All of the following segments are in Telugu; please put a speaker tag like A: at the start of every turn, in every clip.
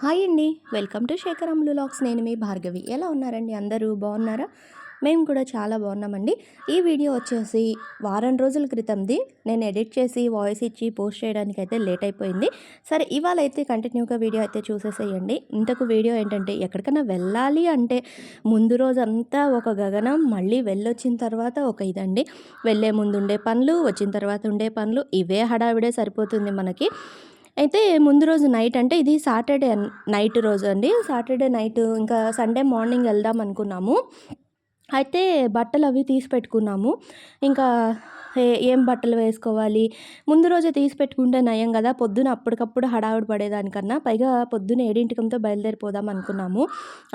A: హాయ్ అండి. వెల్కమ్ టు శేఖర్ లాక్స్. నేను మీ భార్గవి. ఎలా ఉన్నారండి? అందరూ బాగున్నారా? మేము కూడా చాలా బాగున్నామండి. ఈ వీడియో వచ్చేసి వారం రోజుల క్రితంది. నేను ఎడిట్ చేసి వాయిస్ ఇచ్చి పోస్ట్ చేయడానికి అయితే లేట్ అయిపోయింది. సరే ఇవాళ అయితే కంటిన్యూగా వీడియో అయితే చూసేసేయండి. ఇంతకు వీడియో ఏంటంటే ఎక్కడికైనా వెళ్ళాలి అంటే ముందు రోజంతా ఒక గగనం మళ్ళీ వెళ్ళొచ్చిన తర్వాత ఒక ఇదండి. వెళ్ళే ముందు ఉండే పనులు వచ్చిన తర్వాత ఉండే పనులు ఇవే హడావిడే సరిపోతుంది మనకి. అయితే ముందు రోజు నైట్ అంటే ఇది సాటర్డే నైట్ రోజు అండి. సాటర్డే నైట్ ఇంకా సండే మార్నింగ్ వెళ్దాం అనుకున్నాము. అయితే బట్టలు అవి తీసి పెట్టుకున్నాము. ఇంకా ఏం బట్టలు వేసుకోవాలి? ముందు రోజే తీసి పెట్టుకుంటే నయం కదా. పొద్దున అప్పటికప్పుడు హడావుడి పడేదానికన్నా పైగా పొద్దున ఏడింటికంతో బయలుదేరిపోదాం అనుకున్నాము.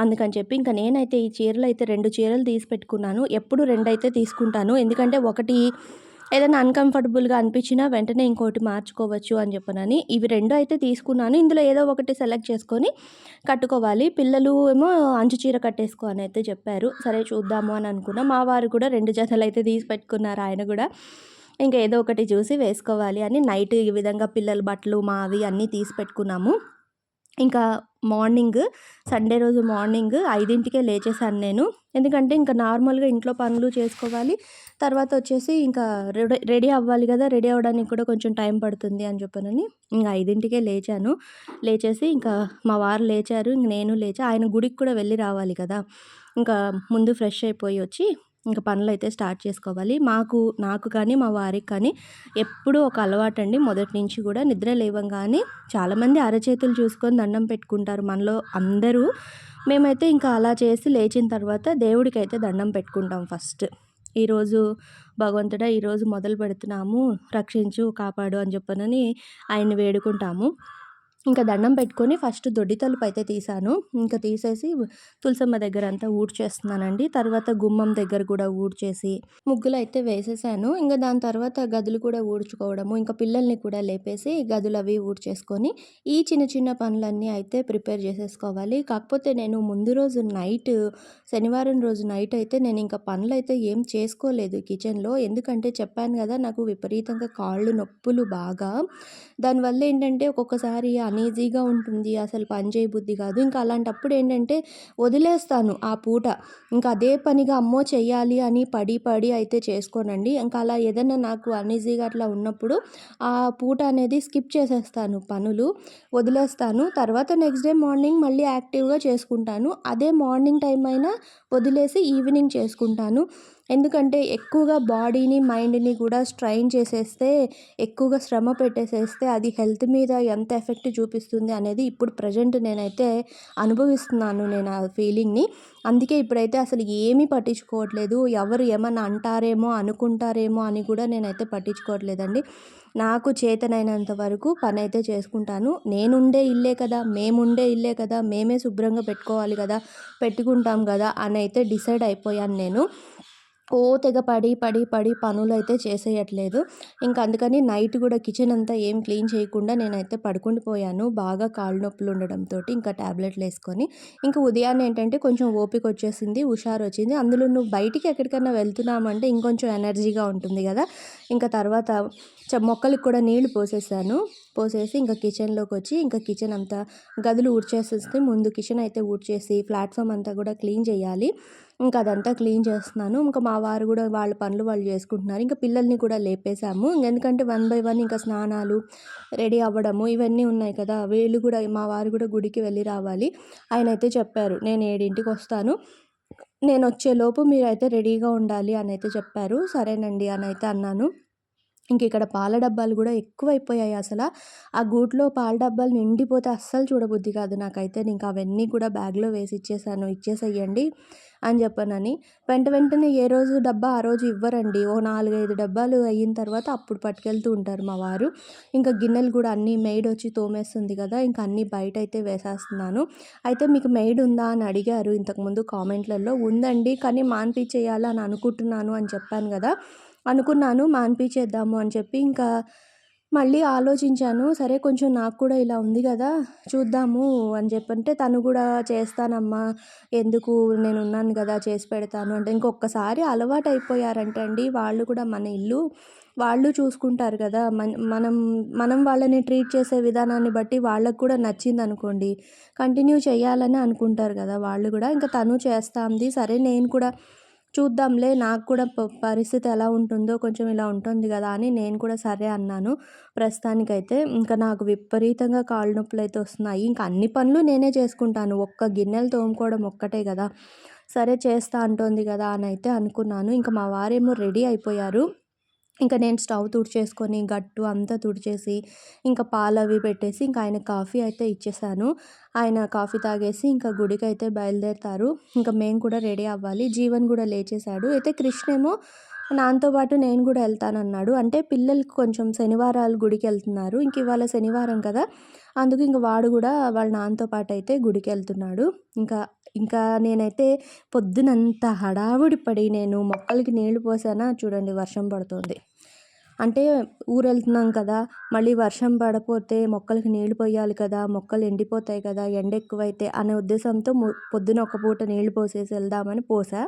A: అందుకని చెప్పి ఇంకా నేనైతే ఈ చీరలు అయితే రెండు చీరలు తీసి పెట్టుకున్నాను. ఎప్పుడు రెండు అయితే తీసుకుంటాను. ఎందుకంటే ఒకటి ఏదైనా అన్కంఫర్టబుల్గా అనిపించినా వెంటనే ఇంకోటి మార్చుకోవచ్చు అని చెప్పనని ఇవి రెండు అయితే తీసుకున్నాను. ఇందులో ఏదో ఒకటి సెలెక్ట్ చేసుకొని కట్టుకోవాలి. పిల్లలు ఏమో అంచు చీర కట్టేసుకో అని అయితే చెప్పారు. సరే చూద్దాము అని అనుకున్నా. మా వారు కూడా రెండు జతలు అయితే తీసి పెట్టుకున్నారు ఆయన కూడా. ఇంకా ఏదో ఒకటి చూసి వేసుకోవాలి అని నైట్ ఈ విధంగా పిల్లల బట్టలు మావి అన్నీ తీసి పెట్టుకున్నాము. ఇంకా మార్నింగ్ సండే రోజు మార్నింగ్ ఐదింటికే లేచేసాను నేను. ఎందుకంటే ఇంకా నార్మల్గా ఇంట్లో పనులు చేసుకోవాలి. తర్వాత వచ్చేసి ఇంకా రెడీ రెడీ అవ్వాలి కదా రెడీ అవ్వడానికి కూడా కొంచెం టైం పడుతుంది అని చెప్పనని. ఇంకా ఐదింటికే లేచాను. లేచేసి ఇంకా మా వారు లేచారు ఇంక నేను లేచా ఆయన గుడికి కూడా వెళ్ళి రావాలి కదా. ఇంకా ముందు ఫ్రెష్ అయిపోయి వచ్చి ఇంకా పనులు అయితే స్టార్ట్ చేసుకోవాలి. మాకు నాకు కానీ మా వారికి కానీ ఎప్పుడూ ఒక అలవాటు అండి మొదటి నుంచి కూడా నిద్ర లేవంగానే చాలామంది అరచేతులు చూసుకొని దండం పెట్టుకుంటారు మనలో అందరూ. మేమైతే ఇంకా అలా చేసి లేచిన తర్వాత దేవుడికి అయితే దండం పెట్టుకుంటాం ఫస్ట్. ఈరోజు భగవంతుడా ఈరోజు మొదలు పెడుతున్నాము. రక్షించు కాపాడు అని చెప్పనని ఆయన్ని వేడుకుంటాము. ఇంకా దండం పెట్టుకొని ఫస్ట్ దొడ్డి తలుపు అయితే తీసాను ఇంకా తీసేసి తులసమ్మ దగ్గర అంతా ఊడ్చేస్తున్నానండి. తర్వాత గుమ్మం దగ్గర కూడా ఊడ్చేసి ముగ్గులు అయితే వేసేసాను. ఇంకా దాని తర్వాత గదులు కూడా ఊడ్చుకోవడము ఇంకా పిల్లల్ని కూడా లేపేసి గదులు అవి ఊడ్చేసుకొని ఈ చిన్న చిన్న పనులన్నీ అయితే ప్రిపేర్ చేసేసుకోవాలి. కాకపోతే నేను ముందు రోజు నైట్ శనివారం రోజు నైట్ అయితే నేను ఇంకా పనులు అయితే ఏం చేసుకోలేదు కిచెన్లో. ఎందుకంటే చెప్పాను కదా నాకు విపరీతంగా కాళ్ళు నొప్పులు బాగా. దానివల్ల ఏంటంటే ఒక్కొక్కసారి అనీజీగా ఉంటుంది అసలు పని చేయబుద్ధి కాదు. ఇంకా అలాంటప్పుడు ఏంటంటే వదిలేస్తాను ఆ పూట. ఇంకా అదే పనిగా అమ్మో చేయాలి అని పడి పడి అయితే చేసుకోనండి. ఇంకా అలా ఏదైనా నాకు అనీజీగా అట్లా ఉన్నప్పుడు ఆ పూట అనేది స్కిప్ చేసేస్తాను పనులు వదిలేస్తాను. తర్వాత నెక్స్ట్ డే మార్నింగ్ మళ్ళీ యాక్టివ్గా చేసుకుంటాను. అదే మార్నింగ్ టైం అయినా వదిలేసి ఈవినింగ్ చేసుకుంటాను. ఎందుకంటే ఎక్కువగా బాడీని మైండ్ని కూడా స్ట్రైన్ చేసేస్తే ఎక్కువగా శ్రమ పెట్టేసేస్తే అది హెల్త్ మీద ఎంత ఎఫెక్ట్ చూపిస్తుంది అనేది ఇప్పుడు ప్రజెంట్ నేనైతే అనుభవిస్తున్నాను నేను ఆ ఫీలింగ్ని. అందుకే ఇప్పుడైతే అసలు ఏమీ పట్టించుకోవట్లేదు. ఎవరు ఏమన్నా అంటారేమో అనుకుంటారేమో అని కూడా నేనైతే పట్టించుకోవట్లేదండి. నాకు చేతనైనంత వరకు పని అయితే చేసుకుంటాను. నేనుండే ఇల్లే కదా మేముండే ఇల్లే కదా మేమే శుభ్రంగా పెట్టుకోవాలి కదా పెట్టుకుంటాం కదా అని అయితే డిసైడ్ అయిపోయాను నేను. ఓ తెగ పడి పడి పడి పనులు అయితే చేసేయట్లేదు. ఇంకా అందుకని నైట్ కూడా కిచెన్ అంతా ఏం క్లీన్ చేయకుండా నేనైతే పడుకుండిపోయాను బాగా కాళ్ళు నొప్పులు ఉండడంతో ఇంకా ట్యాబ్లెట్లు వేసుకొని. ఇంకా ఉదయాన్నే ఏంటంటే కొంచెం ఓపిక వచ్చేసింది హుషారు వచ్చింది అందులో నువ్వు బయటికి ఎక్కడికైనా వెళ్తున్నామంటే ఇంకొంచెం ఎనర్జీగా ఉంటుంది కదా. ఇంకా తర్వాత మొక్కలకు కూడా నీళ్ళు పోసేసాను. పోసేసి ఇంకా కిచెన్లోకి వచ్చి ఇంకా కిచెన్ అంతా గదులు ఊడ్చేసేస్తే ముందు కిచెన్ అయితే ఊడ్చేసి ప్లాట్ఫామ్ అంతా కూడా క్లీన్ చేయాలి. ఇంకా అదంతా క్లీన్ చేస్తున్నాను. ఇంకా మా వారు కూడా వాళ్ళ పనులు వాళ్ళు చేసుకుంటున్నారు. ఇంకా పిల్లల్ని కూడా లేపేశాము. ఎందుకంటే వన్ బై వన్ ఇంకా స్నానాలు రెడీ అవ్వడము ఇవన్నీ ఉన్నాయి కదా. వీళ్ళు కూడా మా వారు కూడా గుడికి వెళ్ళి రావాలి ఆయన అయితే చెప్పారు. నేను ఏడింటికి వస్తాను. నేను వచ్చేలోపు మీరైతే రెడీగా ఉండాలి అని అయితే చెప్పారు. సరేనండి అని అయితే అన్నాను. ఇంక ఇక్కడ పాల డబ్బాలు కూడా ఎక్కువైపోయాయి అసలు. ఆ గూట్లో పాల డబ్బాలు నిండిపోతే అస్సలు చూడబుద్ధి కాదు నాకైతే. ఇంకా అవన్నీ కూడా బ్యాగ్లో వేసి ఇచ్చేసాను ఇచ్చేసేయండి అని చెప్పానని. వెంట వెంటనే ఏ రోజు డబ్బా ఆ రోజు ఇవ్వరండి. ఓ నాలుగైదు డబ్బాలు అయిన తర్వాత అప్పుడు పట్టుకెళ్తూ ఉంటారు మా వారు. ఇంకా గిన్నెలు కూడా అన్నీ మెయిడ్ వచ్చి తోమేస్తుంది కదా ఇంకా అన్నీ బయట అయితే వేసేస్తున్నాను. అయితే మీకు మెయిడ్ ఉందా అని అడిగారు ఇంతకుముందు కామెంట్లలో. ఉందండి కానీ మాన్పించేయాలి అని అనుకుంటున్నాను అని చెప్పాను కదా. అనుకున్నాను మాన్పించేద్దాము అని చెప్పి ఇంకా మళ్ళీ ఆలోచించాను. సరే కొంచెం నాకు కూడా ఇలా ఉంది కదా చూద్దాము అని చెప్పంటే తను కూడా చేస్తానమ్మా ఎందుకు నేను ఉన్నాను కదా చేసి పెడతాను అంటే ఇంకొకసారి అలవాటు అయిపోయారంటే అండి వాళ్ళు కూడా మన ఇల్లు వాళ్ళు చూసుకుంటారు కదా మనం మనం వాళ్ళని ట్రీట్ చేసే విధానాన్ని బట్టి వాళ్ళకు కూడా నచ్చింది అనుకోండి కంటిన్యూ చేయాలని అనుకుంటారు కదా వాళ్ళు కూడా ఇంకా తను చేస్తాంది సరే నేను కూడా చూద్దాంలే నాకు కూడా పరిస్థితి ఎలా ఉంటుందో కొంచెం ఇలా ఉంటుంది కదా అని నేను కూడా సరే అన్నాను. ప్రస్తుతానికైతే ఇంకా నాకు విపరీతంగా కాళ్ళు అయితే వస్తున్నాయి. ఇంకా అన్ని పనులు నేనే చేసుకుంటాను. ఒక్క గిన్నెలు తోముకోవడం ఒక్కటే కదా సరే చేస్తా అంటోంది కదా అని అయితే అనుకున్నాను. ఇంకా మా వారేమో రెడీ అయిపోయారు. ఇంకా నేను స్టవ్ తుడిచేసుకొని గట్టు అంతా తుడిచేసి ఇంకా పాలవి పెట్టేసి ఇంకా ఆయన కాఫీ అయితే ఇచ్చేసాను. ఆయన కాఫీ తాగేసి ఇంకా గుడికి అయితే బయలుదేరుతారు. ఇంకా మేము కూడా రెడీ అవ్వాలి. జీవన్ కూడా లేచేశాడు అయితే కృష్ణేమో నాతో పాటు నేను కూడా వెళ్తానన్నాడు అంటే పిల్లలకు కొంచెం శనివారాలు గుడికి వెళ్తున్నారు ఇంక ఇవాళ శనివారం కదా! అందుకు ఇంక వాడు కూడా వాళ్ళ నాన్నతో పాటైతే గుడికి వెళ్తున్నాడు ఇంకా ఇంకా నేనైతే పొద్దునంత హడావుడి పడి నేను మొక్కలకి నీళ్ళు పోసానా చూడండి వర్షం పడుతుంది అంటే ఊరెళ్తున్నాం కదా! మళ్ళీ వర్షం పడపోతే మొక్కలకి నీళ్ళు పోయాలి కదా! మొక్కలు ఎండిపోతాయి కదా! ఎండ ఎక్కువైతే అనే ఉద్దేశంతో పొద్దున ఒక పూట నీళ్ళు పోసేసి వెళ్దామని పోసా.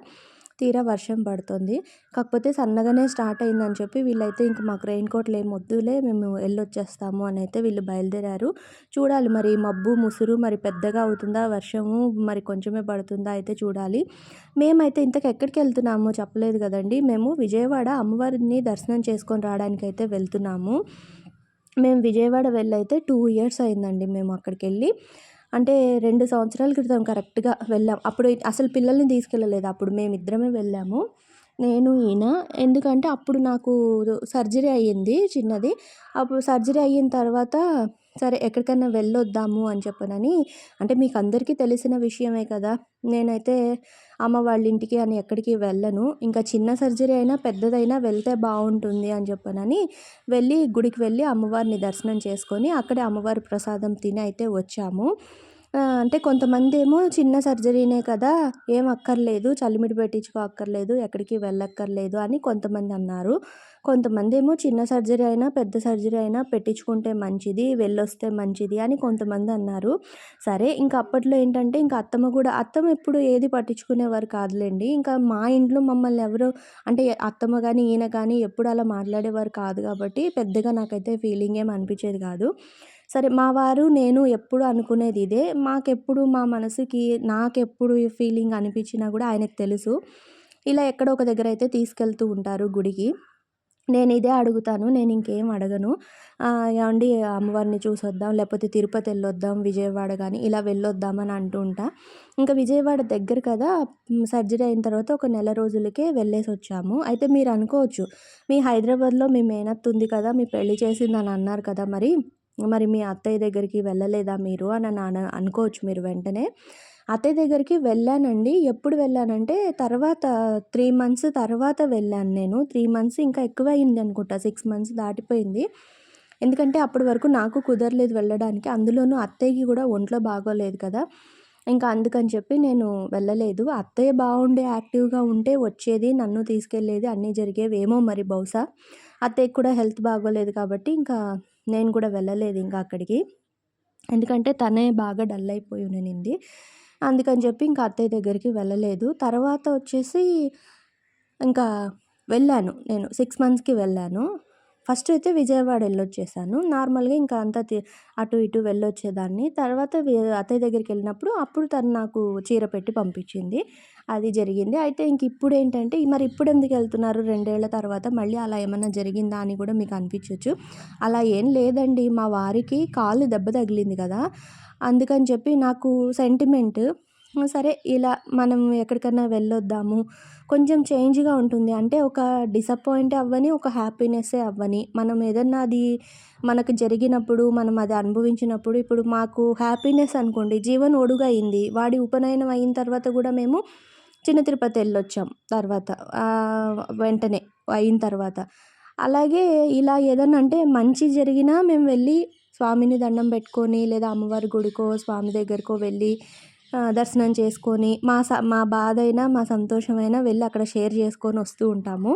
A: తీరా వర్షం పడుతుంది కాకపోతే సన్నగానే స్టార్ట్ అయిందని చెప్పి వీళ్ళైతే ఇంక మాకు రెయిన్ కోట్లు ఏం వద్దులే మేము వెళ్ళొచ్చేస్తాము అని అయితే వీళ్ళు బయలుదేరారు. చూడాలి మరి మబ్బు, ముసురు మరి పెద్దగా అవుతుందా వర్షము మరి కొంచెమే పడుతుందా అయితే చూడాలి. మేమైతే ఇంతకు ఎక్కడికెళ్తున్నామో చెప్పలేదు కదండి మేము విజయవాడ అమ్మవారిని దర్శనం చేసుకొని రావడానికి అయితే వెళ్తున్నాము. మేము విజయవాడ వెళ్ళైతే టూ ఇయర్స్ అయిందండి మేము అక్కడికెళ్ళి. అంటే రెండు సంవత్సరాల క్రితం కరెక్ట్‌గా వెళ్ళాం. అప్పుడు అసలు పిల్లల్ని తీసుకెళ్ళలేదు. అప్పుడు మేమిద్దరమే వెళ్ళాము. నేను, ఈయన. ఎందుకంటే అప్పుడు నాకు సర్జరీ అయ్యింది చిన్నది. అప్పుడు సర్జరీ అయిన తర్వాత సరే ఎక్కడికైనా వెళ్ళొద్దాము అని చెప్పనని అంటే మీకు అందరికీ తెలిసిన విషయమే కదా! నేనైతే అమ్మ వాళ్ళ ఇంటికి అని ఎక్కడికి వెళ్ళను. ఇంకా చిన్న సర్జరీ అయినా పెద్దదైనా వెళ్తే బాగుంటుంది అని చెప్పనని వెళ్ళి గుడికి వెళ్ళి అమ్మవారిని దర్శనం చేసుకొని అక్కడే అమ్మవారి ప్రసాదం తిని అయితే వచ్చాము. అంటే అంటే కొంతమందేమో చిన్న సర్జరీనే కదా! ఏం అక్కర్లేదు చలిమిడి పెట్టించుకో అక్కర్లేదు. ఎక్కడికి వెళ్ళక్కర్లేదు అని కొంతమంది అన్నారు. కొంతమందేమో చిన్న సర్జరీ అయినా పెద్ద సర్జరీ అయినా పెట్టించుకుంటే మంచిది. వెళ్ళొస్తే మంచిది అని కొంతమంది అన్నారు. సరే ఇంకా అప్పట్లో ఏంటంటే ఇంకా అత్తమ్మ కూడా అత్తమ్మ ఎప్పుడు ఏది పట్టించుకునేవారు కాదులేండి ఇంకా మా ఇంట్లో మమ్మల్ని ఎవరు అంటే అత్తమ్మ కానీ ఈయన కానీ ఎప్పుడు అలా మాట్లాడేవారు కాదు కాబట్టి పెద్దగా నాకైతే ఫీలింగ్ ఏం అనిపించేది కాదు. సరే మా వారు, నేను ఎప్పుడు అనుకునేది ఇదే. మాకెప్పుడు మా మనసుకి నాకెప్పుడు ఈ ఫీలింగ్ అనిపించినా కూడా ఆయనకి తెలుసు. ఇలా ఎక్కడో ఒక దగ్గర అయితే తీసుకెళ్తూ ఉంటారు గుడికి. నేను ఇదే అడుగుతాను. నేను ఇంకేం అడగను. ఏమండి అమ్మవారిని చూసొద్దాం లేకపోతే తిరుపతి వెళ్ళొద్దాం విజయవాడ కానీ ఇలా వెళ్ళొద్దాం అని అంటూ ఉంటా. ఇంకా విజయవాడ దగ్గర కదా! సర్జరీ అయిన తర్వాత ఒక నెల రోజులకే వెళ్ళేసి వచ్చాము అయితే మీరు అనుకోవచ్చు మీ హైదరాబాద్‌లో మీ మేనత్తు ఉంది కదా! మీ పెళ్ళి చేసిందని అన్నారు కదా! మరి మరి మీ అత్తయ్య దగ్గరికి వెళ్ళలేదా మీరు అని అన అనుకోవచ్చు మీరు వెంటనే. అత్తయ్య దగ్గరికి వెళ్ళానండి. ఎప్పుడు వెళ్ళానంటే తర్వాత త్రీ మంత్స్ తర్వాత వెళ్ళాను నేను. త్రీ మంత్స్ ఇంకా ఎక్కువ అయింది అనుకుంటా. సిక్స్ మంత్స్ దాటిపోయింది. ఎందుకంటే అప్పటి వరకు నాకు కుదరలేదు వెళ్ళడానికి. అందులోనూ అత్తయ్యకి కూడా ఒంట్లో బాగోలేదు కదా! ఇంకా అందుకని చెప్పి నేను వెళ్ళలేదు. అత్తయ్య బాగుండే యాక్టివ్‌గా ఉంటే వచ్చేది. నన్ను తీసుకెళ్ళేది. అన్నీ జరిగేవేమో మరి బహుశా. అత్తయ్యకి కూడా హెల్త్ బాగోలేదు కాబట్టి ఇంకా నేను కూడా వెళ్ళలేదు ఇంకా అక్కడికి. ఎందుకంటే తనే బాగా డల్ అయిపోయి ఉండింది. అందుకని చెప్పి ఇంకా అత్తయ్య దగ్గరికి వెళ్ళలేదు. తర్వాత వచ్చేసి ఇంకా వెళ్ళాను నేను. సిక్స్ మంత్స్‌కి వెళ్ళాను. ఫస్ట్ అయితే విజయవాడ వెళ్ళొచ్చేసాను నార్మల్‌గా ఇంకా అంతా అటు ఇటు వెళ్ళొచ్చేదాన్ని. తర్వాత అత్తయ్య దగ్గరికి వెళ్ళినప్పుడు అప్పుడు తను నాకు చీర పెట్టి పంపించింది. అది జరిగింది. అయితే ఇంక ఇప్పుడు ఏంటంటే మరి ఇప్పుడు ఎందుకు వెళ్తున్నారు రెండేళ్ళ తర్వాత మళ్ళీ అలా ఏమైనా జరిగిందా అని కూడా మీకు అనిపించవచ్చు అలా ఏం లేదండి. మా వారికి కాలు దెబ్బ తగిలింది కదా! అందుకని చెప్పి నాకు సెంటిమెంట్. సరే ఇలా మనం ఎక్కడికైనా వెళ్ళొద్దాము. కొంచెం చేంజ్‌గా ఉంటుంది. అంటే ఒక డిసప్పాయింట్ అవ్వని, ఒక హ్యాపీనెస్సే అవ్వని. మనం ఏదన్నా అది మనకు జరిగినప్పుడు, మనం అది అనుభవించినప్పుడు ఇప్పుడు మాకు హ్యాపీనెస్ అనుకోండి జీవన్ ఒడుగైంది వాడి ఉపనయనం అయిన తర్వాత కూడా మేము చిన్న తిరుపతి వెళ్ళొచ్చాం తర్వాత. వెంటనే అయిన తర్వాత. అలాగే ఇలా ఏదన్నా అంటే మంచి జరిగినా మేము వెళ్ళి స్వామిని దండం పెట్టుకొని లేదా అమ్మవారి గుడికో, స్వామి దగ్గరకో వెళ్ళి దర్శనం చేసుకొని మా స మా బాధ అయినా మా సంతోషమైనా వెళ్ళి అక్కడ షేర్ చేసుకొని వస్తూ ఉంటాము.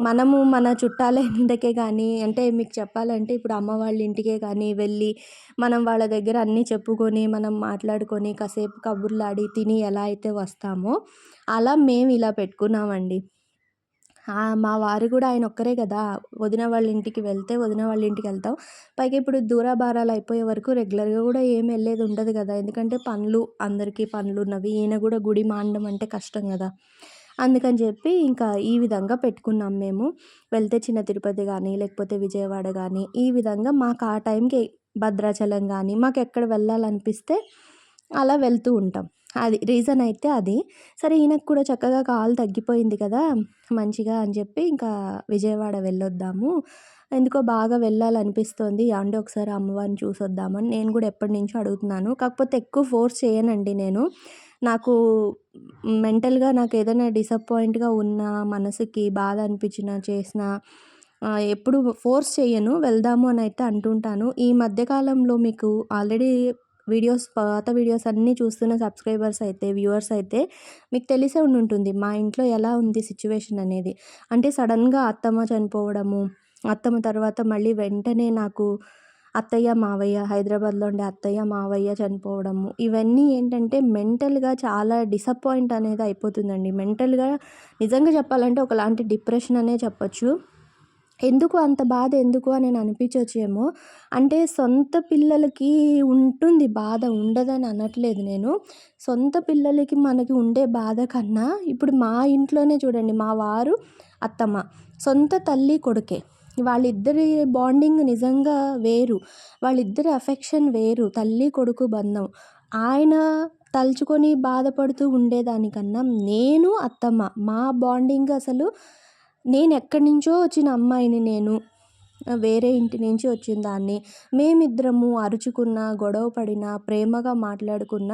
A: మనము మన చుట్టాల ఇంటికే కానీ అంటే మీకు చెప్పాలంటే ఇప్పుడు అమ్మ వాళ్ళ ఇంటికే కానీ వెళ్ళి మనం వాళ్ళ దగ్గర అన్నీ చెప్పుకొని మనం మాట్లాడుకొని కాసేపు కబుర్లాడి తిని ఎలా అయితే వస్తామో అలా మేము ఇలా పెట్టుకున్నామండి. మా వారు కూడా ఆయన ఒక్కరే కదా. వదిన వాళ్ళ ఇంటికి వెళ్తే వదిన వాళ్ళ ఇంటికి వెళ్తాం. పైగా ఇప్పుడు దూరాభారాలు అయిపోయే వరకు రెగ్యులర్గా కూడా ఏం వెళ్ళేది ఉండదు కదా. ఎందుకంటే పనులు అందరికీ పనులు ఉన్నవి. ఈయన కూడా గుడి మాండడం అంటే కష్టం కదా. అందుకని చెప్పి ఇంకా ఈ విధంగా పెట్టుకున్నాం మేము. వెళ్తే చిన్న తిరుపతి కానీ లేకపోతే విజయవాడ కానీ ఈ విధంగా మాకు ఆ టైంకి భద్రాచలం కానీ మాకు ఎక్కడ వెళ్ళాలనిపిస్తే అలా వెళ్తూ ఉంటాం. అది రీజన్ అయితే అది. సరే ఈయనకు కూడా చక్కగా కాలు తగ్గిపోయింది కదా మంచిగా అని చెప్పి ఇంకా విజయవాడ వెళ్ళొద్దాము. ఎందుకో బాగా వెళ్ళాలనిపిస్తుంది. అండి ఒకసారి అమ్మవారిని చూసొద్దామని నేను కూడా ఎప్పటి నుంచో అడుగుతున్నాను. కాకపోతే ఎక్కువ ఫోర్స్ చేయనండి నేను. నాకు మెంటల్గా నాకు ఏదైనా డిసప్పాయింట్గా ఉన్న మనసుకి బాధ అనిపించిన చేసిన ఎప్పుడు ఫోర్స్ చేయను. వెళ్దాము అని అయితే అంటుంటాను. ఈ మధ్యకాలంలో మీకు ఆల్రెడీ వీడియోస్ పాత వీడియోస్ అన్నీ చూస్తున్న సబ్స్క్రైబర్స్ అయితే వ్యూవర్స్ అయితే మీకు తెలిసే ఉండి ఉంటుంది మా ఇంట్లో ఎలా ఉంది సిచ్యువేషన్ అనేది. అంటే సడన్గా అత్తమ్మ చనిపోవడము అత్తమ్మ తర్వాత మళ్ళీ వెంటనే నాకు అత్తయ్య మావయ్య హైదరాబాద్లో ఉండే అత్తయ్య మావయ్య చనిపోవడము ఇవన్నీ ఏంటంటే మెంటల్గా చాలా డిసప్పాయింట్ అనేది అయిపోతుందండి. మెంటల్గా నిజంగా చెప్పాలంటే ఒకలాంటి డిప్రెషన్ అనే చెప్పొచ్చు. ఎందుకు అంత బాధ ఎందుకు అని నేను అనిపించవచ్చేమో అంటే సొంత పిల్లలకి ఉంటుంది బాధ ఉండదని అనట్లేదు నేను. సొంత పిల్లలకి మనకి ఉండే బాధ కన్నా ఇప్పుడు మా ఇంట్లోనే చూడండి మా వారు అత్తమ్మ సొంత తల్లి కొడుకే. వాళ్ళిద్దరి బాండింగ్ నిజంగా వేరు. వాళ్ళిద్దరి అఫెక్షన్ వేరు. తల్లి కొడుకు బంధం. ఆయన తలుచుకొని బాధపడుతూ ఉండేదానికన్నా నేను అత్తమ్మ. మా బాండింగ్ అసలు నేను ఎక్కడి నుంచో వచ్చిన అమ్మాయిని నేను. వేరే ఇంటి నుంచి వచ్చిన దాన్ని. మేమిద్దరము అరుచుకున్న గొడవ పడిన ప్రేమగా మాట్లాడుకున్న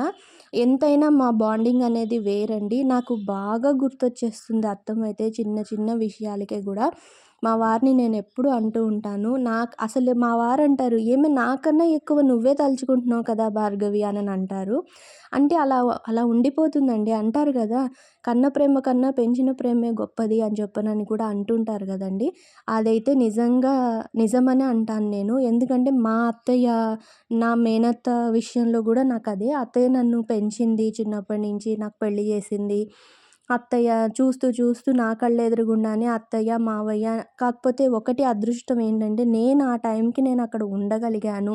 A: ఎంతైనా మా బాండింగ్ అనేది వేరండి. నాకు బాగా గుర్తొచ్చేస్తుంది అర్థమైతే చిన్న చిన్న విషయాలకే కూడా. మా వారిని నేను ఎప్పుడు అంటూ ఉంటాను. నాకు అసలు మా వారు అంటారు ఏమి నాకన్నా ఎక్కువ నువ్వే తలుచుకుంటున్నావు కదా భార్గవి అని అంటారు. అంటే అలా అలా ఉండిపోతుందండి. అంటారు కదా కన్న ప్రేమ కన్నా పెంచిన ప్రేమే గొప్పది అని చెప్పనని కూడా అంటుంటారు కదండి. అదైతే నిజంగా నిజమని అంటాను నేను. ఎందుకంటే మా అత్తయ్య నా మేనత్త విషయంలో కూడా నాకు అదే అత్తయ్య నన్ను పెంచింది చిన్నప్పటి నుంచి నాకు పెళ్ళి చేసింది అత్తయ్య చూస్తూ చూస్తూ నా కళ్ళ ఎదురుగుండానే అత్తయ్య మావయ్య కాకపోతే ఒకటి అదృష్టం ఏంటంటే నేను ఆ టైంకి నేను అక్కడ ఉండగలిగాను.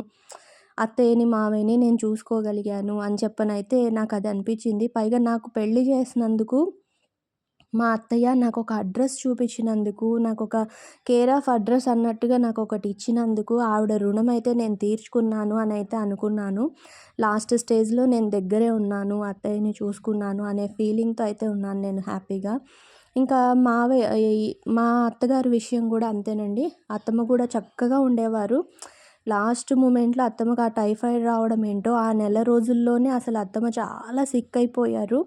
A: అత్తయ్యని మావయ్యని నేను చూసుకోగలిగాను. అని చెప్పనైతే నాకు అది అనిపించింది. పైగా నాకు పెళ్ళి చేసినందుకు మా అత్తయ్య నాకు ఒక అడ్రస్ చూపించినందుకు నాకు ఒక కేర్ ఆఫ్ అడ్రస్ అన్నట్టుగా నాకు ఒకటి ఇచ్చినందుకు ఆవిడ రుణం అయితే నేను తీర్చుకున్నాను అని అయితే అనుకున్నాను. లాస్ట్ స్టేజ్లో నేను దగ్గరే ఉన్నాను అత్తయ్యని చూసుకున్నాను అనే ఫీలింగ్తో అయితే ఉన్నాను నేను హ్యాపీగా. ఇంకా మావే మా అత్తగారి విషయం కూడా అంతేనండి. అత్తమ్మ కూడా చక్కగా ఉండేవారు. లాస్ట్ మూమెంట్లో అత్తమ్మకి ఆ టైఫాయిడ్ రావడం ఏంటో ఆ నెల రోజుల్లోనే అసలు అత్తమ్మ చాలా సిక్ అయిపోయారు.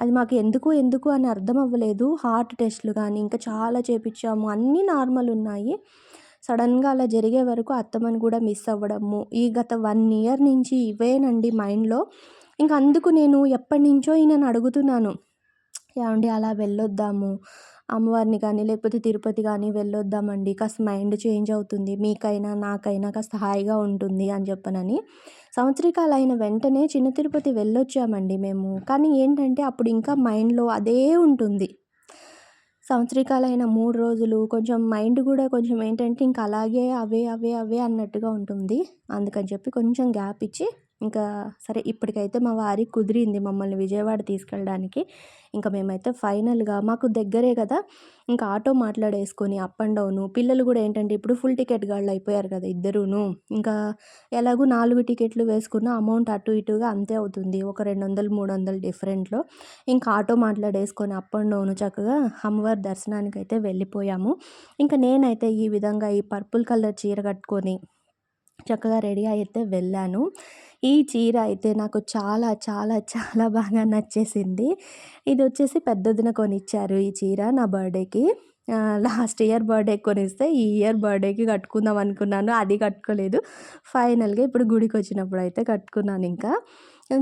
A: అది మాకు ఎందుకు ఎందుకు అని అర్థం అవ్వలేదు. హార్ట్ టెస్ట్లు కానీ ఇంకా చాలా చేపించాము. అన్నీ నార్మల్ ఉన్నాయి. సడన్గా అలా జరిగే వరకు అత్తమ్మని కూడా మిస్ అవ్వడము. ఈ గత వన్ ఇయర్ నుంచి ఇవేనండి మైండ్లో ఇంక అందుకు నేను ఎప్పటి నుంచో ఈయనను అడుగుతున్నాను. ఏమండి అలా వెళ్ళొద్దాము. అమ్మవారిని కానీ లేకపోతే తిరుపతి కానీ వెళ్ళొద్దామండి. కాస్త మైండ్ చేంజ్ అవుతుంది. మీకైనా నాకైనా కాస్త హాయిగా ఉంటుంది అని చెప్పనని. సంవత్సరికాలు అయిన వెంటనే చిన్న తిరుపతి వెళ్ళొచ్చామండి మేము. కానీ ఏంటంటే అప్పుడు ఇంకా మైండ్లో అదే ఉంటుంది. సంవత్సరికాలైన మూడు రోజులు కొంచెం మైండ్ కూడా కొంచెం ఏంటంటే ఇంకా అలాగే అవే అవే అవే అన్నట్టుగా ఉంటుంది. అందుకని చెప్పి కొంచెం గ్యాప్ ఇచ్చి ఇంకా సరే ఇప్పటికైతే మా వారికి కుదిరింది మమ్మల్ని విజయవాడ తీసుకెళ్ళడానికి. ఇంకా మేమైతే ఫైనల్గా మాకు దగ్గరే కదా ఇంకా ఆటో మాట్లాడేసుకొని అప్ అండ్ డౌను. పిల్లలు కూడా ఏంటంటే ఇప్పుడు ఫుల్ టికెట్ గాళ్ళు అయిపోయారు కదా ఇద్దరును. ఇంకా ఎలాగో నాలుగు టికెట్లు వేసుకున్న అమౌంట్ అటు ఇటుగా అంతే అవుతుంది. ఒక రెండు వందలు మూడు వందలు డిఫరెంట్లో. ఇంకా ఆటో మాట్లాడేసుకొని అప్ అండ్ డౌను చక్కగా అమ్మవారి దర్శనానికి అయితే వెళ్ళిపోయాము. ఇంకా నేనైతే ఈ విధంగా ఈ పర్పుల్ కలర్ చీర కట్టుకొని చక్కగా రెడీ అయితే వెళ్ళాను. ఈ చీర అయితే నాకు చాలా చాలా చాలా బాగా నచ్చేసింది. ఇది వచ్చేసి పెద్దదిన కొనిచ్చారు ఈ చీర నా బర్త్డేకి. లాస్ట్ ఇయర్ బర్త్డే కొనిస్తే ఈ ఇయర్ బర్త్డేకి కట్టుకుందాం అనుకున్నాను. అది కట్టుకోలేదు. ఫైనల్గా ఇప్పుడు గుడికి వచ్చినప్పుడు అయితే కట్టుకున్నాను ఇంకా.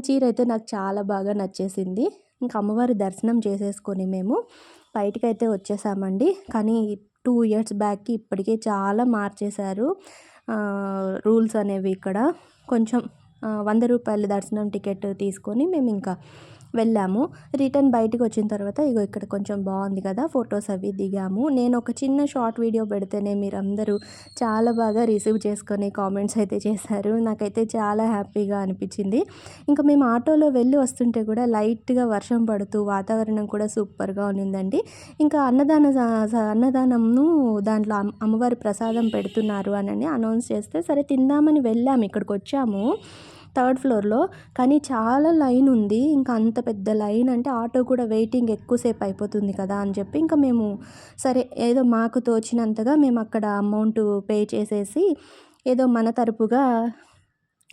A: చీర అయితే నాకు చాలా బాగా నచ్చేసింది. ఇంకా అమ్మవారి దర్శనం చేసేసుకొని మేము బయటకైతే వచ్చేసామండి. కానీ టూ ఇయర్స్ బ్యాక్కి ఇప్పటికే చాలా మార్చేశారు. రూల్స్ అనేవి ఇక్కడ. కొంచెం వంద రూపాయల దర్శనం టికెట్ తీసుకొని మేము ఇంకా వెళ్ళాము. రిటర్న్ బయటకు వచ్చిన తర్వాత ఇగో ఇక్కడ కొంచెం బాగుంది కదా ఫొటోస్ అవి దిగాము. నేను ఒక చిన్న షార్ట్ వీడియో పెడితేనే మీరు అందరూ చాలా బాగా రిసీవ్ చేసుకొని కామెంట్స్ అయితే చేశారు. నాకైతే చాలా హ్యాపీగా అనిపించింది. ఇంకా మేము ఆటోలో వెళ్ళి వస్తుంటే కూడా లైట్గా వర్షం పడుతూ వాతావరణం కూడా సూపర్గా ఉన్నిందండి. ఇంకా అన్నదాన అన్నదానంను దాంట్లో అమ్మవారి ప్రసాదం పెడుతున్నారు అని అనౌన్స్ చేస్తే సరే తిందామని వెళ్ళాము ఇక్కడికి వచ్చాము. థర్డ్ ఫ్లోర్లో. కానీ చాలా లైన్ ఉంది. ఇంకా అంత పెద్ద లైన్ అంటే ఆటో కూడా వెయిటింగ్ ఎక్కువసేపు అయిపోతుంది కదా అని చెప్పి ఇంకా మేము సరే ఏదో మాకు తోచినంతగా మేము అక్కడ అమౌంట్ పే చేసేసి ఏదో మన తరపుగా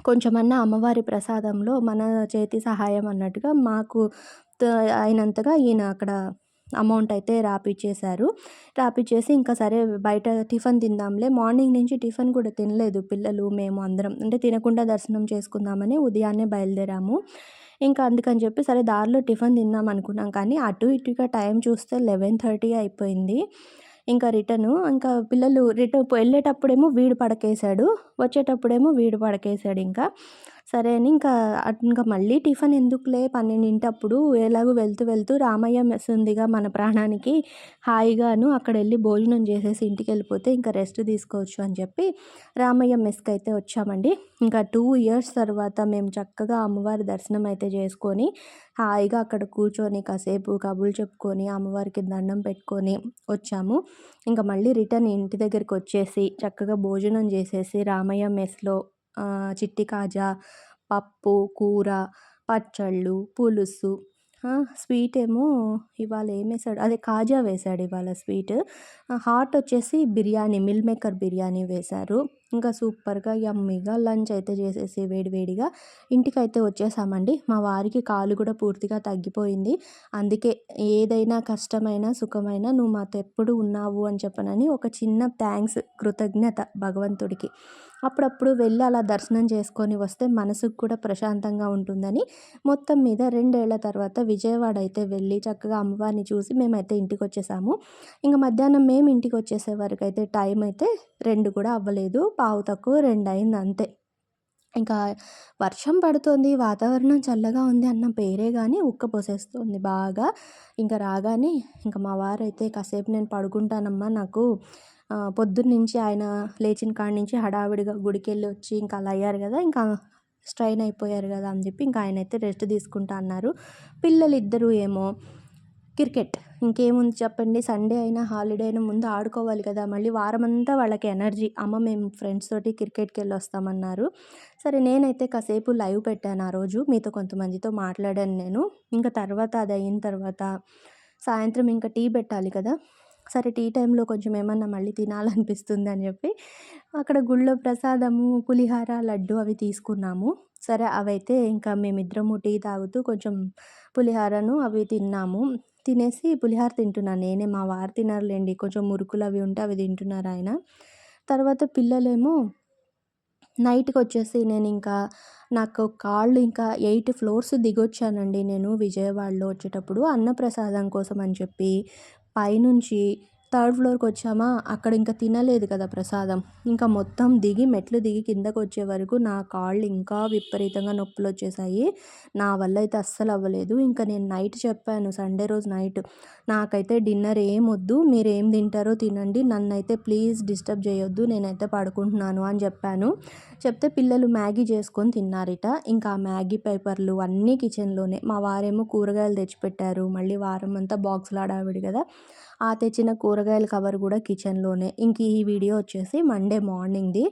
A: కొంచెమన్నా అమ్మవారి ప్రసాదంలో మన చేతి సహాయం అన్నట్టుగా మాకు అయినంతగా ఈయన అక్కడ అమౌంట్ అయితే రాపిచ్చేశారు. రాపిచ్చేసి ఇంకా సరే బయట టిఫిన్ తిందాంలే. మార్నింగ్ నుంచి టిఫిన్ కూడా తినలేదు పిల్లలు మేము అందరం. అంటే తినకుండా దర్శనం చేసుకుందామని ఉదయాన్నే బయలుదేరాము. ఇంకా అందుకని చెప్పి సరే దారిలో టిఫిన్ తిందాం అనుకున్నాం కానీ అటు ఇటుగా టైం చూస్తే లెవెన్ థర్టీ అయిపోయింది. ఇంకా రిటర్ను ఇంకా పిల్లలు రిటర్న్ వెళ్ళేటప్పుడేమో వీడు పడకేశాడు వచ్చేటప్పుడేమో వీడు పడకేశాడు ఇంకా. సరే అని ఇంకా ఇంకా మళ్ళీ టిఫిన్ ఎందుకులే? పన్నెండింటప్పుడు ఎలాగో వెళ్తూ వెళ్తూ రామయ్య మెస్ ఉందిగా మన ప్రాణానికి హాయిగాను అక్కడ వెళ్ళి భోజనం చేసేసి ఇంటికి వెళ్ళిపోతే ఇంకా రెస్ట్ తీసుకోవచ్చు అని చెప్పి రామయ్య మెస్కి అయితే వచ్చామండి. ఇంకా టూ ఇయర్స్ తర్వాత మేము చక్కగా అమ్మవారి దర్శనం అయితే చేసుకొని హాయిగా అక్కడ కూర్చొని కాసేపు కబుర్లు చెప్పుకొని అమ్మవారికి దండం పెట్టుకొని వచ్చాము. ఇంకా మళ్ళీ రిటర్న్ ఇంటి దగ్గరికి వచ్చేసి చక్కగా భోజనం చేసేసి రామయ్య మెస్లో చిట్టి కాజా పప్పు కూర పచ్చళ్ళు పులుసు. స్వీట్ ఏమో ఇవాళ ఏం వేసాడు? అదే కాజా వేశాడు ఇవాళ స్వీట్. హాట్ వచ్చేసి బిర్యానీ మిల్ మేకర్ బిర్యానీ వేశారు ఇంకా సూపర్గా యమ్మీగా లంచ్ అయితే చేసేసి వేడివేడిగా ఇంటికైతే వచ్చేసామండి. మా వారికి కాలు కూడా పూర్తిగా తగ్గిపోయింది. అందుకే ఏదైనా కష్టమైన సుఖమైన నువ్వు మాతో ఎప్పుడు ఉన్నావు అని చెప్పనని ఒక చిన్న థ్యాంక్స్ కృతజ్ఞత భగవంతుడికి. అప్పుడప్పుడు వెళ్ళి అలా దర్శనం చేసుకొని వస్తే మనసుకు కూడా ప్రశాంతంగా ఉంటుందని మొత్తం మీద రెండేళ్ళ తర్వాత విజయవాడ అయితే వెళ్ళి చక్కగా అమ్మవారిని చూసి మేమైతే ఇంటికి వచ్చేసాము ఇంకా మధ్యాహ్నం మేము ఇంటికి వచ్చేసే వరకు అయితే టైం అయితే రెండు కూడా అవ్వలేదు. పావు తక్కువ రెండు అయింది అంతే ఇంకా వర్షం పడుతుంది వాతావరణం చల్లగా ఉంది అన్న పేరే కానీ ఉక్క పోసేస్తుంది బాగా. ఇంకా రాగానే ఇంకా మా వారైతే కాసేపు నేను పడుకుంటానమ్మా నాకు పొద్దున్నుంచి ఆయన లేచిన కాడి నుంచి హడావిడిగా గుడికి వెళ్ళి వచ్చి ఇంకా అలా అయ్యారు కదా ఇంకా స్ట్రైన్ అయిపోయారు కదా అని చెప్పి ఇంకా ఆయన అయితే రెస్ట్ తీసుకుంటా అన్నారు. పిల్లలు ఇద్దరు ఏమో క్రికెట్. ఇంకేముంది చెప్పండి? సండే అయినా హాలిడే అయినా ముందు ఆడుకోవాలి కదా. మళ్ళీ వారం అంతా వాళ్ళకి ఎనర్జీ. అమ్మ మేము ఫ్రెండ్స్ తోటి క్రికెట్కి వెళ్ళి వస్తామన్నారు సరే నేనైతే కాసేపు లైవ్ పెట్టాను ఆ రోజు. మీతో కొంతమందితో మాట్లాడాను నేను. ఇంకా తర్వాత అది అయిన తర్వాత సాయంత్రం ఇంకా టీ పెట్టాలి కదా. సరే టీ టైంలో కొంచెం ఏమన్నా మళ్ళీ తినాలనిపిస్తుంది అని చెప్పి అక్కడ గుళ్ళో ప్రసాదము పులిహార లడ్డు అవి తీసుకున్నాము. సరే అవైతే ఇంకా మేమిద్దరము టీ తాగుతూ కొంచెం పులిహారను అవి తిన్నాము. తినేసి పులిహార తింటున్నాను నేనే మా వారు తినరులేండి. కొంచెం మురుకులు అవి ఉంటే అవి తింటున్నారు ఆయన. తర్వాత పిల్లలేమో నైట్కి వచ్చేసి నేను ఇంకా నాకు కాళ్ళు ఇంకా ఎయిట్ ఫ్లోర్స్ దిగొచ్చానండి నేను విజయవాడలో వచ్చేటప్పుడు. అన్నప్రసాదం కోసం అని చెప్పి పైనుంచి థర్డ్ ఫ్లోర్కి వచ్చామా? అక్కడ ఇంకా తినలేదు కదా ప్రసాదం. ఇంకా మొత్తం దిగి మెట్లు దిగి కిందకు వచ్చే వరకు నా కాళ్ళు ఇంకా విపరీతంగా నొప్పులు వచ్చేసాయి. నా వల్ల అయితే అస్సలు అవ్వలేదు. ఇంకా నేను నైట్ చెప్పాను సండే రోజు నైట్. నాకైతే డిన్నర్ ఏం వద్దు మీరు ఏం తింటారో తినండి. నన్ను అయితే ప్లీజ్ డిస్టర్బ్ చేయొద్దు నేనైతే పడుకుంటున్నాను అని చెప్పాను. చెప్తే పిల్లలు మ్యాగీ చేసుకొని తిన్నారట. ఇంకా మ్యాగీ పేపర్లు అన్నీ కిచెన్లోనే. మా వారేమో కూరగాయలు తెచ్చిపెట్టారు. మళ్ళీ వారం అంతా బాక్సులు ఆడావిడి కదా. ఆ తెచ్చిన కూరగాయల కవర్ కూడా కిచెన్లోనే. ఇంక ఈ వీడియో వచ్చేసి మండే మార్నింగ్ది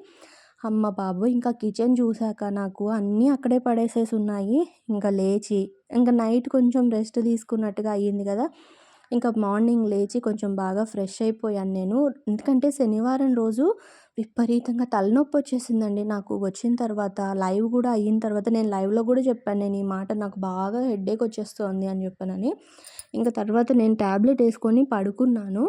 A: అమ్మ బాబు ఇంకా కిచెన్ చూశాక నాకు అన్నీ అక్కడే పడేసేసి ఉన్నాయి. ఇంకా లేచి ఇంకా నైట్ కొంచెం రెస్ట్ తీసుకున్నట్టుగా అయ్యింది కదా. ఇంకా మార్నింగ్ లేచి కొంచెం బాగా ఫ్రెష్ అయిపోయాను నేను. ఎందుకంటే శనివారం రోజు విపరీతంగా తలనొప్పి వచ్చేసిందండి. నాకు వచ్చిన తర్వాత లైవ్ కూడా అయిన తర్వాత నేను లైవ్లో కూడా చెప్పాను. నేను ఈ మాట నాకు బాగా హెడ్ఏక్ వచ్చేస్తుంది అని చెప్పానని. ఇంకా తర్వాత నేను ట్యాబ్లెట్ వేసుకొని పడుకున్నాను.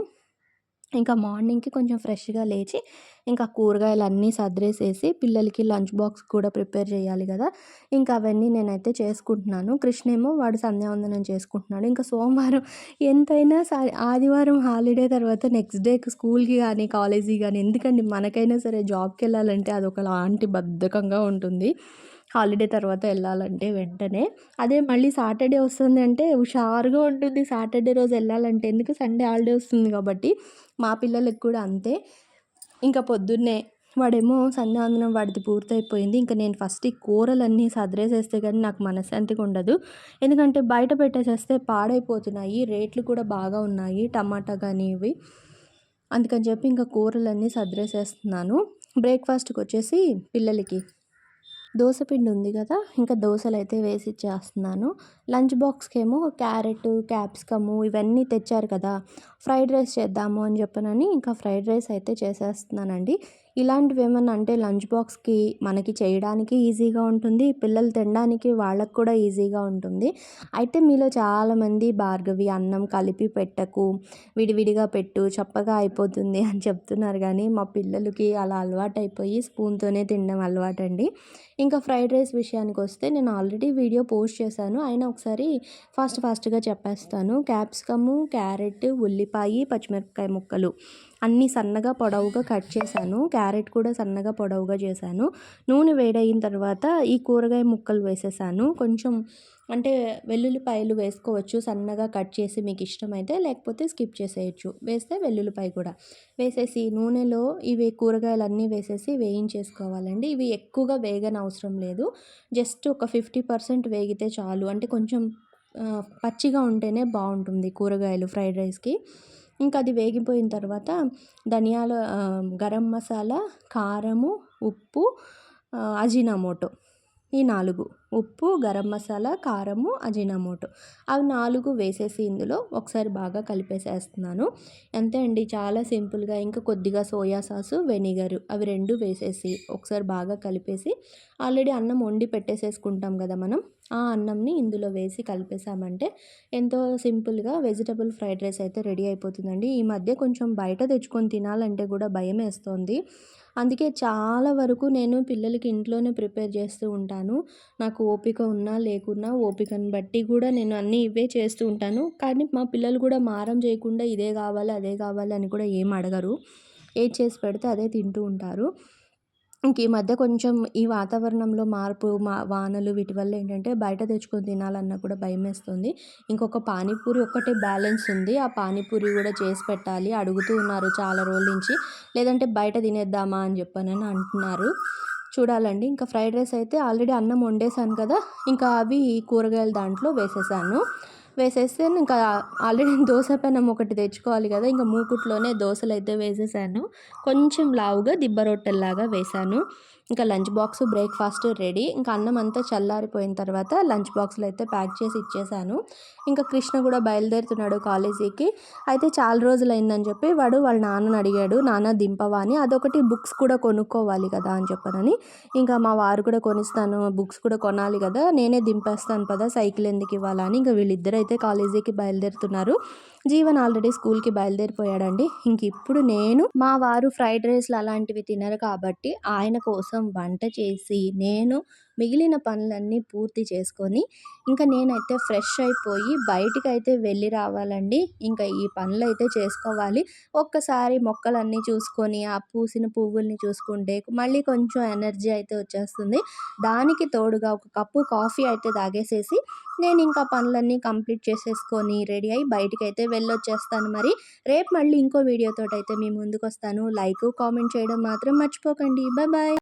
A: ఇంకా మార్నింగ్కి కొంచెం ఫ్రెష్గా లేచి ఇంకా కూరగాయలు అన్నీ సర్దేసేసి పిల్లలకి లంచ్ బాక్స్ కూడా ప్రిపేర్ చేయాలి కదా. ఇంకా అవన్నీ నేనైతే చేసుకుంటున్నాను. కృష్ణేమో వాడు సంధ్యావందనం చేసుకుంటున్నాడు. ఇంకా సోమవారం ఎంతైనా ఆదివారం హాలిడే తర్వాత నెక్స్ట్ డేకి స్కూల్కి కానీ కాలేజీ కానీ ఎందుకండి మనకైనా సరే జాబ్కి వెళ్ళాలంటే అదొక లాంటి బద్ధకంగా ఉంటుంది. హాలిడే తర్వాత వెళ్ళాలంటే వెంటనే. అదే మళ్ళీ సాటర్డే వస్తుంది అంటే హుషారుగా ఉంటుంది సాటర్డే రోజు వెళ్ళాలంటే. ఎందుకు? సండే హాలిడే వస్తుంది కాబట్టి మా పిల్లలకి కూడా అంతే. ఇంకా పొద్దున్నే వాడేమో సంధ్యావందనం వాడిది పూర్తయిపోయింది. ఇంకా నేను ఫస్ట్ ఈ కూరలన్నీ సదిరేసేస్తే కానీ నాకు మనశ్శాంతిగా ఉండదు. ఎందుకంటే బయట పెట్టేసేస్తే పాడైపోతున్నాయి. రేట్లు కూడా బాగా ఉన్నాయి టమాటా కానీ ఇవి. అందుకని చెప్పి ఇంకా కూరలన్నీ సదిరేసేస్తున్నాను. బ్రేక్ఫాస్ట్కి వచ్చేసి పిల్లలకి దోసపిండి ఉంది కదా ఇంకా దోశలు అయితే వేసి ఇచ్చేస్తున్నాను లంచ్ బాక్స్కి ఏమో క్యారెట్ క్యాప్సికము ఇవన్నీ తెచ్చారు కదా ఫ్రైడ్ రైస్ చేద్దాము అని చెప్పనని ఇంకా ఫ్రైడ్ రైస్ అయితే చేసేస్తున్నానండి. ఇలాంటివి ఏమన్నా అంటే లంచ్ బాక్స్కి మనకి చేయడానికి ఈజీగా ఉంటుంది పిల్లలు తినడానికి వాళ్ళకు కూడా ఈజీగా ఉంటుంది. అయితే మీలో చాలామంది భార్గవి అన్నం కలిపి పెట్టకు విడివిడిగా పెట్టు చప్పగా అయిపోతుంది అని చెప్తున్నారు. కానీ మా పిల్లలకి అలా అలవాటు అయిపోయి స్పూన్తోనే తినడం అలవాటండి. ఇంకా ఫ్రైడ్ రైస్ విషయానికి వస్తే నేను ఆల్రెడీ వీడియో పోస్ట్ చేశాను. అయినా ఒకసారి ఫాస్ట్ ఫాస్ట్గా చెప్పేస్తాను. క్యాప్సికము క్యారెట్ ఉల్లిపాయ పచ్చిమిరపకాయ ముక్కలు. అన్నీ సన్నగా పొడవుగా కట్ చేశాను. క్యారెట్ కూడా సన్నగా పొడవుగా చేశాను. నూనె వేడైన తర్వాత ఈ కూరగాయ ముక్కలు వేసేసాను. కొంచెం అంటే వెల్లుల్లిపాయలు వేసుకోవచ్చు. సన్నగా కట్ చేసి మీకు ఇష్టమైతే లేకపోతే స్కిప్ చేసేయచ్చు. వేస్తే వెల్లుల్లిపాయ కూడా. వేసేసి నూనెలో ఇవి కూరగాయలు అన్నీ వేసేసి వేయించేసుకోవాలండి. ఇవి ఎక్కువగా వేగన అవసరం లేదు. జస్ట్ ఒక ఫిఫ్టీ పర్సెంట్ వేగితే చాలు. అంటే కొంచెం పచ్చిగా ఉంటేనే బాగుంటుంది కూరగాయలు ఫ్రైడ్ రైస్కి. ఇంకా అది వేగిపోయిన తర్వాత ధనియాల గరం మసాలా కారము ఉప్పు అజీనామోటో. ఈ నాలుగు. ఉప్పు గరం మసాలా కారము అజీనామోటో. అవి నాలుగు వేసేసి ఇందులో ఒకసారి బాగా కలిపేసేస్తున్నాను. అంతే అండి? చాలా సింపుల్గా ఇంకా కొద్దిగా సోయా సాసు వెనిగరు అవి రెండు వేసేసి ఒకసారి బాగా కలిపేసి ఆల్రెడీ అన్నం వండి పెట్టేసేసుకుంటాం కదా మనం. ఆ అన్నంని ఇందులో వేసి కలిపేసామంటే ఎంతో సింపుల్గా వెజిటబుల్ ఫ్రైడ్ రైస్ అయితే రెడీ అయిపోతుందండి. ఈ మధ్య కొంచెం బయట తెచ్చుకొని తినాలంటే కూడా భయం వేస్తుంది. అందుకే చాలా వరకు నేను పిల్లలకి ఇంట్లోనే ప్రిపేర్ చేస్తూ ఉంటాను. నాకు ఓపిక ఉన్నా లేకున్నా ఓపికను బట్టి కూడా నేను అన్నీ ఇవే చేస్తూ ఉంటాను. కానీ మా పిల్లలు కూడా మారం చేయకుండా ఇదే కావాలి అదే కావాలి అని కూడా ఏం అడగరు. ఏది చేసి పెడితే అదే తింటూ ఉంటారు. ఇంక ఈ మధ్య కొంచెం ఈ వాతావరణంలో మార్పు మా వానలు వీటి వల్ల ఏంటంటే బయట తెచ్చుకొని తినాలన్నా కూడా భయం వేస్తుంది ఇంకొక పానీపూరి ఒక్కటే బ్యాలెన్స్ ఉంది. ఆ పానీపూరి కూడా చేసి పెట్టాలి. అడుగుతూ ఉన్నారు చాలా రోజుల నుంచి. లేదంటే బయట తినేద్దామా అని చెప్పని అంటున్నారు. చూడాలండి. ఇంకా ఫ్రైడ్ రైస్ అయితే ఆల్రెడీ అన్నం వండేసాను కదా. ఇంకా అవి కూరగాయలు దాంట్లో వేసేసాను. వేసేస్తే ఇంకా ఆల్రెడీ దోశ పెనం ఒకటి తెచ్చుకోవాలి కదా ఇంకా మూకుట్లోనే దోశలు అయితే వేసేసాను. కొంచెం లావుగా దిబ్బ రొట్టెల్లాగా వేసాను. ఇంకా లంచ్ బాక్స్ బ్రేక్ఫాస్ట్ రెడీ. ఇంకా అన్నం అంతా చల్లారిపోయిన తర్వాత లంచ్ బాక్స్లో అయితే ప్యాక్ చేసి ఇచ్చేసాను. ఇంకా కృష్ణ కూడా బయలుదేరుతున్నాడు కాలేజీకి. అయితే చాలా రోజులు అయిందని చెప్పి వాడు వాళ్ళ నాన్నని అడిగాడు నాన్న దింపవా అని. అదొకటి బుక్స్ కూడా కొనుక్కోవాలి కదా అని చెప్పనని. ఇంకా మా వారు కూడా కొనిస్తాను బుక్స్ కూడా కొనాలి కదా నేనే దింపేస్తాను పదా సైకిల్ ఎందుకు ఇవ్వాలని ఇంకా వీళ్ళిద్దరు అయితే కాలేజీకి బయలుదేరుతున్నారు. జీవన్ ఆల్రెడీ స్కూల్కి బయలుదేరిపోయాడండి. ఇంక ఇప్పుడు నేను మా వారు ఫ్రైడ్ రైస్లు అలాంటివి తినరు కాబట్టి ఆయన కోసం వంట చేసి నేను మిగిలిన పనులన్నీ పూర్తి చేసుకొని ఇంకా నేనైతే ఫ్రెష్ అయిపోయి బయటికి అయితే వెళ్ళి రావాలండి. ఇంకా ఈ పనులు అయితే చేసుకోవాలి. ఒక్కసారి మొక్కలన్నీ చూసుకొని ఆ పూసిన పువ్వుల్ని చూసుకుంటే మళ్ళీ కొంచెం ఎనర్జీ అయితే వచ్చేస్తుంది. దానికి తోడుగా ఒక కప్పు కాఫీ అయితే తాగేసేసి నేను ఇంకా పనులన్నీ కంప్లీట్ చేసేసుకొని రెడీ అయ్యి బయటికి అయితే వెళ్ళొచ్చేస్తాను మరి. రేపు మళ్ళీ ఇంకో వీడియోతో అయితే మీ ముందుకు వస్తాను లైక్ కామెంట్ చేయడం మాత్రం మర్చిపోకండి. బాయ్.